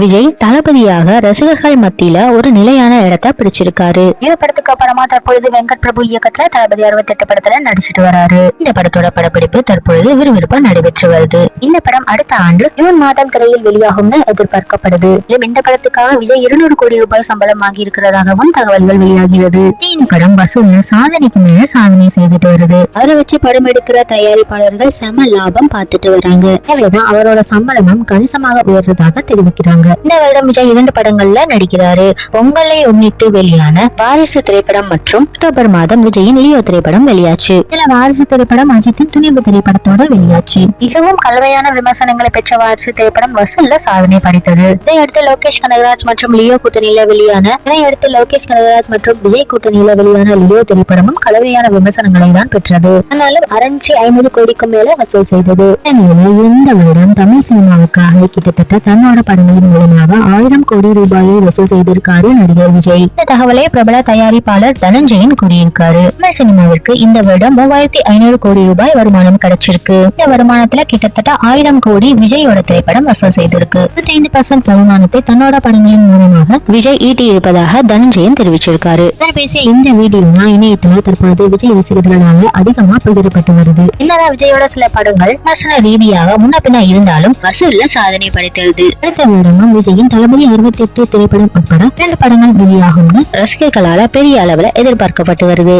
விஜய் தளபதியாக ரசிகர்கள் மத்தியில ஒரு நிலையான இடத்தை பிடிச்சிருக்காரு. இந்த படத்துக்கு அப்புறமா தற்பொழுது வெங்கட் பிரபு இயக்கத்துல தளபதி அறுபத்தி எட்டு படத்துல நடிச்சிட்டு வராரு. இந்த படத்தோட படப்பிடிப்பு தற்பொழுது விறுவிறுப்பா நடைபெற்று வருது. இந்த படம் அடுத்த ஆண்டு ஜூன் மாதம் திரையில் வெளியாகும்னு எதிர்பார்க்கப்படுது. மேலும் இந்த படத்துக்காக விஜய் இருநூறு கோடி ரூபாய் சம்பளம் வாங்கி இருக்கிறதாகவும் தகவல்கள் வெளியாகிறது. இந்த படம் வசூல்ல சாதனைக்கு மேல சாதனை செய்துட்டு வருது. அவரை வச்சு படம் எடுக்கிற தயாரிப்பாளர்கள் செம லாபம் பார்த்துட்டு வராங்க. எனவேதான் அவரோட சம்பளமும் கணிசமாக உயர்றதாக தெரிவிக்கிறாங்க. இந்த வருடம் விஜய் இரண்டு படங்கள்ல நடிக்கிறாரு. பொங்கலை முன்னிட்டு வெளியான வாரிசு திரைப்படம் மற்றும் அக்டோபர் மாதம் விஜயின் லியோ திரைப்படம் வெளியாச்சு. இதுல வாரிசு திரைப்படம் அஜித்தின் துணிவு திரைப்படத்தோட வெளியாச்சு. மிகவும் கலவையான விமர்சனங்களை பெற்ற வாரிசு திரைப்படம் வசூல்ல சாதனை படைத்தது. இதையடுத்து லோகேஷ் கனகராஜ் மற்றும் லியோ கூட்டணியில வெளியான இதையடுத்து லோகேஷ் கனகராஜ் மற்றும் விஜய் கூட்டணியில வெளியான லியோ திரைப்படமும் கலவையான விமர்சனங்களை தான் பெற்றது. ஆனாலும் அறுநூற்றி ஐம்பது கோடிக்கும் மேல வசூல் செய்தது. இந்த வருடம் தமிழ் சினிமாவுக்காக கிட்டத்தட்ட தன்னோட படங்களின் மூலமாக ஆயிரம் கோடி ரூபாயை வசூல் செய்திருக்காரு நடிகர் விஜய். இந்த தகவலை பிரபல தயாரிப்பாளர் தனஞ்சயன் கூறியிருக்காரு. தமிழ் சினிமாவிற்கு இந்த வருடம் மூவாயிரத்தி ஐநூறு கோடி ரூபாய் வருமானம் கிடைச்சிருக்கு. இந்த வருமானத்துல கிட்டத்தட்ட ஆயிரம் கோடி விஜயோட திரைப்படம் வசூல் செய்திருக்கு. இருபத்தைந்து பர்சன்ட் வருமானத்தை தன்னோட படங்களின் மூலமாக விஜய் ஈட்டி இருப்பதாக தனஞ்சயன் தெரிவிச்சிருக்காரு. இவர் பேசிய இந்த வீடியோ இணையத்துல தற்போது விஜய் ரசிகர்களால அதிகமா பகிரப்பட்டு வருது. என்னடா விஜயோட சில படங்கள் விமர்சன ரீதியாக முன்ன பின்ன இருந்தாலும் வசூல்ல சாதனை படைத்தது. அடுத்த வருடம் வருடமும் விஜயின் தளபதி அறுபத்தி எட்டு திரைப்படம் உட்பட இரண்டு படங்கள் வெளியாகும்னு ரசிகர்களால பெரிய அளவுல எதிர்பார்க்கப்பட்டு வருது.